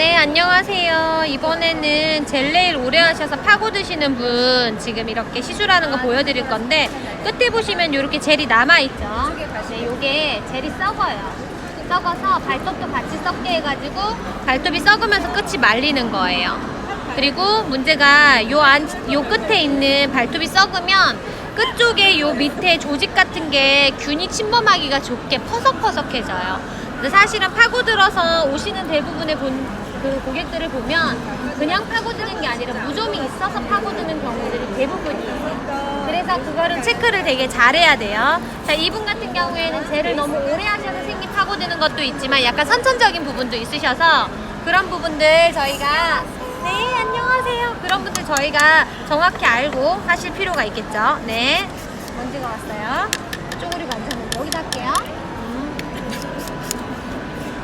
네, 안녕하세요. 이번에는 젤레일 오래 하셔서 파고 드시는 분 지금 이렇게 시술하는 거 보여드릴 건데 끝에 보시면 이렇게 젤이 남아있죠. 네, 요게 젤이 썩어요. 썩어서 발톱도 같이 썩게 해가지고 발톱이 썩으면서 끝이 말리는 거예요. 그리고 문제가 요 안, 요 끝에 있는 발톱이 썩으면 끝 쪽에 요 밑에 조직 같은 게 균이 침범하기가 좋게 퍼석퍼석해져요. 근데 사실은 파고들어서 오시는 대부분의 본, 그 고객들을 보면 그냥 파고드는 게 아니라 무좀이 있어서 파고드는 경우들이 대부분이에요. 그래서 그거를 체크를 되게 잘해야 돼요. 자, 이분 같은 경우에는 젤을 너무 오래 하셔서 생긴 파고드는 것도 있지만 약간 선천적인 부분도 있으셔서 그런 부분들 저희가 네, 안녕하세요. 그런 분들 저희가 정확히 알고 하실 필요가 있겠죠. 네. 먼지가 왔어요. 쪼그리고 앉았는데 여기다 할게요. 음.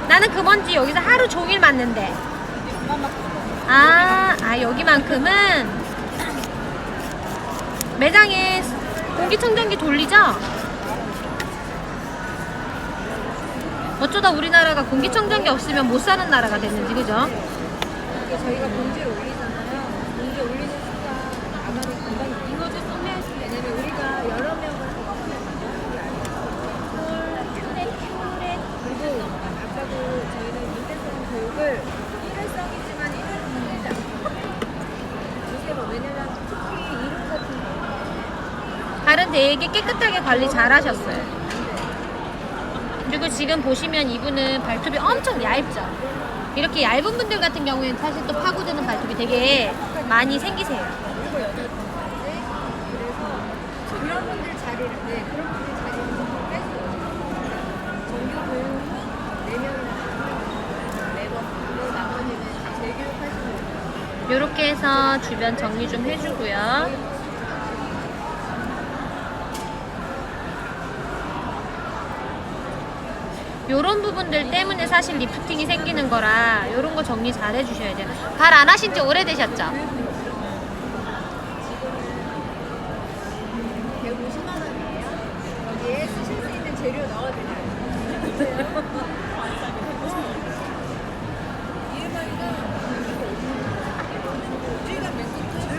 나는 그 먼지 여기서 하루 종일 맞는데. 아, 아 여기만큼은 매장에 공기청정기 돌리죠? 어쩌다 우리나라가 공기청정기 없으면 못 사는 나라가 됐는지 그죠? 저희가 본지를 올리잖아요. 본지 올리는 순간 아마도 금방 이거도 판매할 수 있어요. 왜냐면 우리가 여러 명을 한꺼번에 만나는 그리고 아까도 저희는 인대성 교육을 일회성이지만 일회를 끝내지 않고 요새 왜냐면 특히 이름 같은 거 발은 되게 깨끗하게 관리 잘 하셨어요. 그리고 지금 보시면 이분은 발톱이 엄청 얇죠? 이렇게 얇은 분들 같은 경우에는 사실 또 파고드는 발톱이 되게 많이 생기세요. 그리고 번째 그래서 그런 분들 자리를 네 그런 분들 자리를 좀 뺏어요. 정규 교육은 내년이나 매번 하고 나머지는 재교육하시는. 이렇게 해서 주변 정리 좀 해주고요. 요런 부분들 때문에 사실 리프팅이 생기는 거라 요런 거 정리 잘 해주셔야 돼요. 발 안 하신 지 오래되셨죠? 150만 원이에요. 여기에 쓰실 수 있는 재료 넣어드려요. 이름하기가 우리가 맨 끝에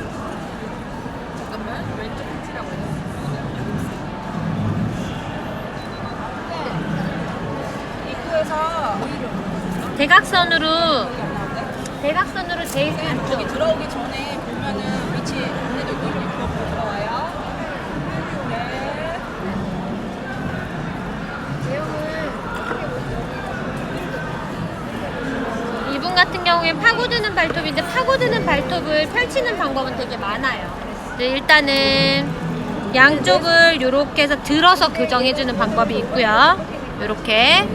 잠깐만 왼쪽 끝이라고 했어. 입구에서 대각선으로 대각선으로 제일 여기 안쪽 들어오기 전에 보면은 위치 안내도 있고 이렇게 들어와요. 네. 이분 같은 경우엔 파고드는 발톱인데 파고드는 발톱을 펼치는 방법은 되게 많아요. 네, 일단은 양쪽을 이렇게 해서 들어서 교정해주는 방법이 있고요. 이렇게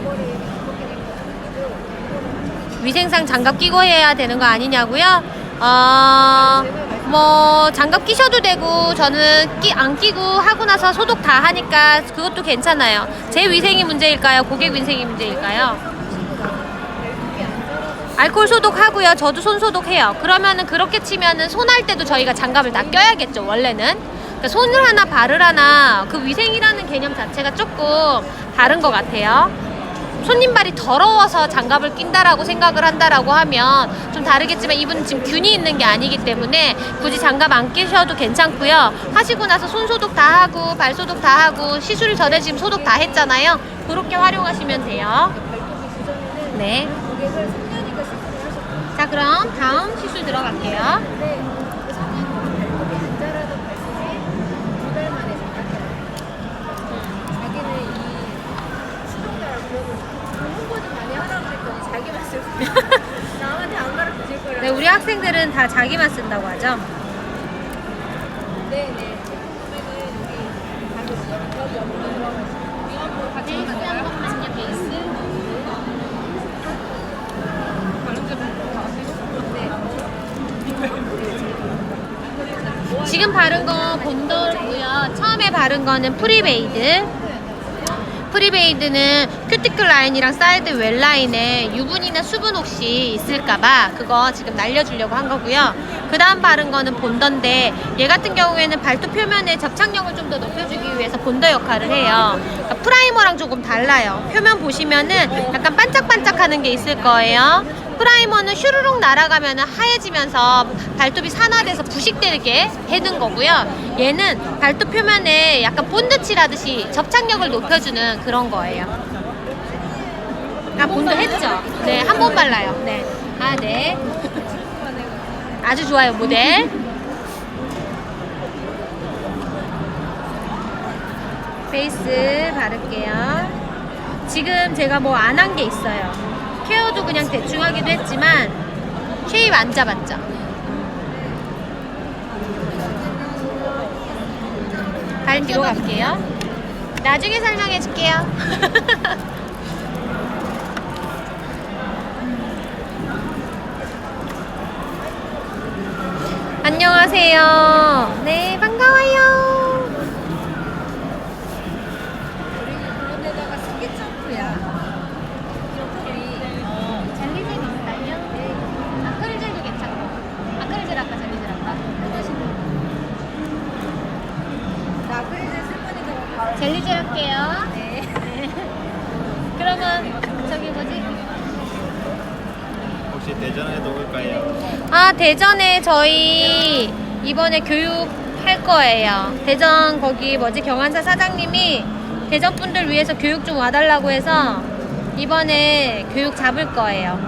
위생상 장갑 끼고 해야 되는 거 아니냐고요? 어, 뭐 장갑 끼셔도 되고 저는 끼, 안 끼고 하고 나서 소독 다 하니까 그것도 괜찮아요. 제 위생이 문제일까요? 고객 위생이 문제일까요? 알코올 소독하고요. 저도 손 소독해요. 그러면은 그렇게 치면은 손 할 때도 저희가 장갑을 다 껴야겠죠. 원래는 그러니까 손을 하나 발을 하나 그 위생이라는 개념 자체가 조금 다른 것 같아요. 손님 발이 더러워서 장갑을 낀다라고 생각을 한다라고 하면 좀 다르겠지만 이분은 지금 균이 있는 게 아니기 때문에 굳이 장갑 안 끼셔도 괜찮고요. 하시고 나서 손 소독 다 하고 발 소독 다 하고 시술 전에 지금 소독 다 했잖아요. 그렇게 활용하시면 돼요. 네. 고객을 3년이니까 시술을 하셨고 자 그럼 다음 시술 들어갈게요. 근데 그 3년 동안 발톱이 안 자라던 발톱이 두달 만에 자랐대요. 자기는 이 수동자라고 그러고 홍보 좀 많이 하라고 그랬더니 자기만 쓰고 남한테 안 가르쳐 줄 거라고 네, 우리 학생들은 다 자기만 쓴다고 하죠. 네네 여기 여기 옆으로 같이 네, 베이스. 지금 바른 거 본더고요. 처음에 바른 거는 프리베이드. 프리베이드는 큐티클 라인이랑 사이드 웰 라인에 유분이나 수분 혹시 있을까봐 그거 지금 날려주려고 한 거고요. 그 다음 바른 거는 본더인데 얘 같은 경우에는 발톱 표면의 접착력을 좀 더 높여주기 위해서 본더 역할을 해요. 그러니까 프라이머랑 조금 달라요. 표면 보시면은 약간 반짝반짝하는 게 있을 거예요. 프라이머는 슈르륵 날아가면 하얘지면서 발톱이 산화돼서 부식되게 해는 거고요. 얘는 발톱 표면에 약간 본드칠하듯이 접착력을 높여주는 그런 거예요. 아, 본드 했죠? 네, 한 번 발라요. 네. 아, 네. 아주 좋아요, 모델. 베이스 바를게요. 지금 제가 뭐 안 한 게 있어요. 케어도 그냥 대충 하기도 했지만 쉐입 안 잡았죠. 발 뒤로 갈게요. 나중에 설명해 줄게요. 안녕하세요. 네, 반가워요. 그리고 그런데다가 스키 점프야. 이렇게 어, 젤리젤 있어요? 네. 아크릴젤도 괜찮고. 아크릴젤 할까, 젤리젤 할까? 나 그래서 슬퍼니까 바로 젤리젤 할게요. 네. 그러면 저기 뭐지? 혹시 대전에도 올까요? 아 대전에 저희 이번에 교육 할 거예요. 대전 거기 뭐지 경환사 사장님이 대전 분들 위해서 교육 좀 와달라고 해서 이번에 교육 잡을 거예요.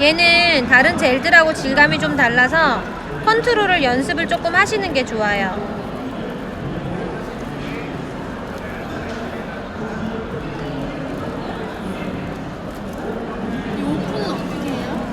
얘는 다른 젤들하고 질감이 좀 달라서 컨트롤을 연습을 조금 하시는 게 좋아요. 오픈은 어떻게 해요?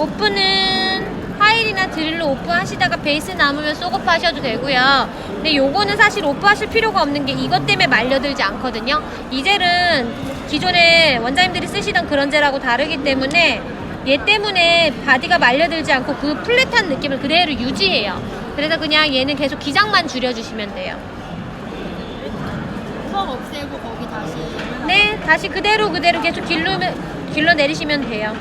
오픈은 파일이나 드릴로 오픈하시다가 베이스 남으면 쏘급 하셔도 되고요. 근데 요거는 사실 오픈하실 필요가 없는 게 이것 때문에 말려들지 않거든요. 이 젤은 기존에 원장님들이 쓰시던 그런 젤하고 다르기 때문에 얘 때문에 바디가 말려들지 않고 그 플랫한 느낌을 그대로 유지해요. 그래서 그냥 얘는 계속 기장만 줄여주시면 돼요. 우박 없애고 거기 다시 네, 다시 그대로 그대로 계속 길러, 길러 내리시면 돼요.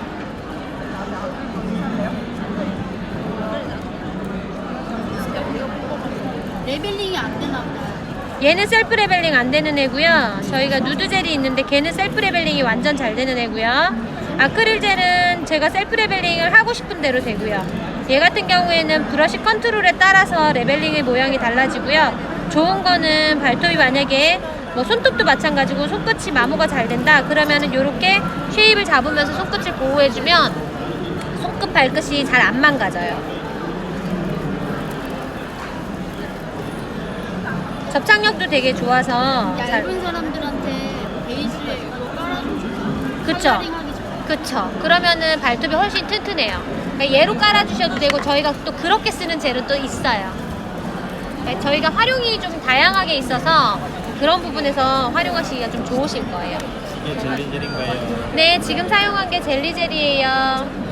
레벨링이 안 되나 보다. 얘는 셀프 레벨링 안 되는 애고요. 저희가 누드 젤이 있는데 걔는 셀프 레벨링이 완전 잘 되는 애고요. 아크릴 젤은 제가 셀프 레벨링을 하고 싶은 대로 되고요. 얘 같은 경우에는 브러쉬 컨트롤에 따라서 레벨링의 모양이 달라지고요. 좋은 거는 발톱이 만약에 뭐 손톱도 마찬가지고 손끝이 마모가 잘 된다 그러면은 요렇게 쉐입을 잡으면서 손끝을 보호해주면 손끝 발끝이 잘 안 망가져요. 접착력도 되게 좋아서 잘 얇은 사람들한테 베이스에 이거 깔아주면 그쵸. 컬러링하기 좋아요. 그쵸. 그러면은 발톱이 훨씬 튼튼해요. 그러니까 얘로 깔아주셔도 되고 저희가 또 그렇게 쓰는 젤은 또 있어요. 그러니까 저희가 활용이 좀 다양하게 있어서 그런 부분에서 활용하시기가 좀 좋으실 거예요. 이게 젤리젤인가요? 네, 지금 사용한 게 젤리 젤이에요.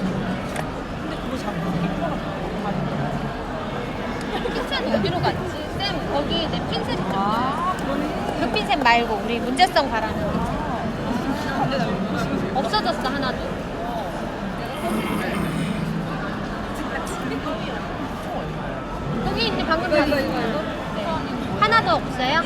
핀셋 어디로 갔지? 쌤, 거기 내 핀셋 있죠? 그 핀셋 말고 우리 문제성 바라는 핀셋. 없어졌어, 하나도. 여기 있는데 방금 다 있는? 네. 하나도 없어요?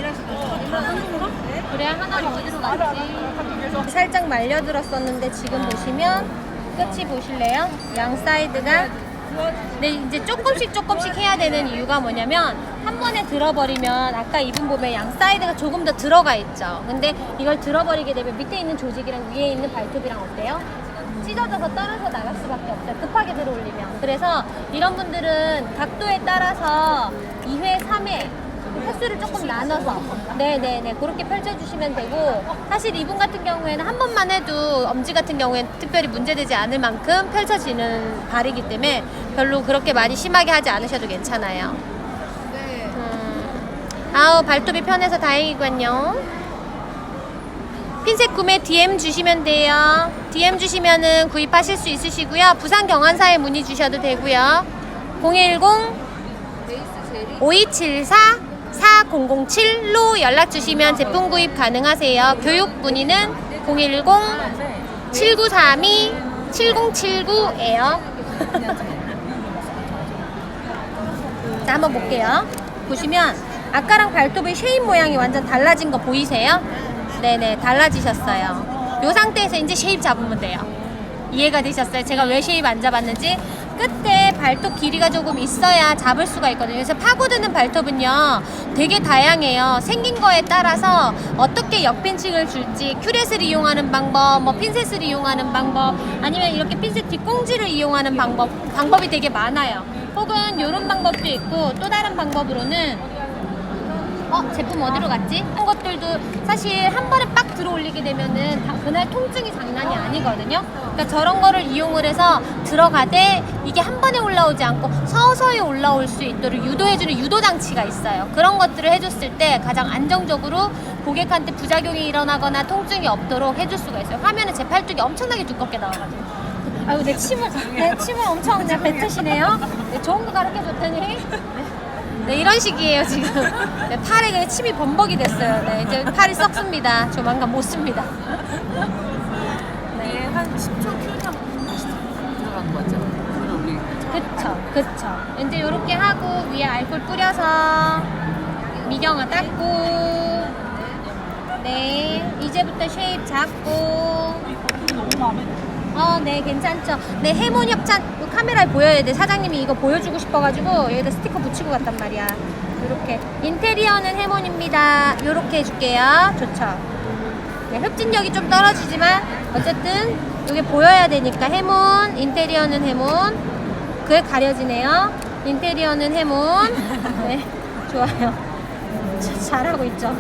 그래 하나도 어디로 갔지? 살짝 말려들었었는데 지금 보시면 끝이 보실래요? 양 사이드가 근데 이제 조금씩 조금씩 해야 되는 이유가 뭐냐면 한 번에 들어버리면 아까 입은 보면 양 사이드가 조금 더 들어가 있죠. 근데 이걸 들어버리게 되면 밑에 있는 조직이랑 위에 있는 발톱이랑 어때요? 찢어져서 떨어져 나갈 수밖에 없어요. 급하게 들어올리면. 그래서 이런 분들은 각도에 따라서 2회, 3회 횟수를 조금 나눠서. 네네네. 그렇게 펼쳐주시면 되고 사실 이분 같은 경우에는 한 번만 해도 엄지 같은 경우에는 특별히 문제되지 않을 만큼 펼쳐지는 발이기 때문에 별로 그렇게 많이 심하게 하지 않으셔도 괜찮아요. 네. 음. 아우 발톱이 편해서 다행이군요. 핀셋 구매 DM 주시면 돼요. DM 주시면은 구입하실 수 있으시고요. 부산 경환사에 문의 주셔도 되고요. 010 베이스 젤이 5274 4007로 연락 주시면 제품 구입 가능하세요. 교육 문의는 010 7932 7079예요. 자, 한번 볼게요. 보시면 아까랑 발톱의 쉐입 모양이 완전 달라진 거 보이세요? 네네 달라지셨어요. 이 상태에서 이제 쉐입 잡으면 돼요. 이해가 되셨어요? 제가 왜 쉐입 안 잡았는지 끝에 발톱 길이가 조금 있어야 잡을 수가 있거든요. 그래서 파고드는 발톱은요 되게 다양해요. 생긴 거에 따라서 어떻게 역핀칭을 줄지 큐렛을 이용하는 방법, 뭐 핀셋을 이용하는 방법, 아니면 이렇게 핀셋 뒷꽁지를 이용하는 방법 방법이 되게 많아요. 혹은 이런 방법도 있고 또 다른 방법으로는 어 제품 어디로 갔지? 한 것들도 사실 한 번에 빡 들어올리게 되면은 다- 그날 통증이 장난이 아니거든요. 그러니까 저런 거를 이용을 해서 들어가되 이게 한 번에 올라오지 않고 서서히 올라올 수 있도록 유도해주는 유도 장치가 있어요. 그런 것들을 해줬을 때 가장 안정적으로 고객한테 부작용이 일어나거나 통증이 없도록 해줄 수가 있어요. 화면에 제 팔뚝이 엄청나게 두껍게 나와가지고. 아유 내 침을 내 침을 엄청 그냥 뱉으시네요. 네, 좋은 거 가르쳐 줬더니. 네, 이런 식이에요, 지금. 네, 팔에 그냥 침이 범벅이 됐어요. 네, 이제 팔이 썩습니다. 조만간 못 씁니다. 이게 한 10초 키우면 다시 들어간 거 같죠? 그걸 우리 그쵸, 그쵸. 이제 이렇게 하고 위에 알콜 뿌려서 미경아 닦고 네, 이제부터 쉐입 잡고 어, 네, 괜찮죠. 네, 해몬 협찬 이거 카메라에 보여야 돼. 사장님이 이거 보여주고 싶어가지고 여기다 스티커 붙이고 갔단 말이야. 이렇게 인테리어는 해몬입니다. 이렇게 해줄게요. 좋죠. 네, 흡진력이 좀 떨어지지만 어쨌든 이게 보여야 되니까 해몬, 인테리어는 해몬. 그게 가려지네요. 인테리어는 해몬. 네, 좋아요. 자, 잘하고 있죠.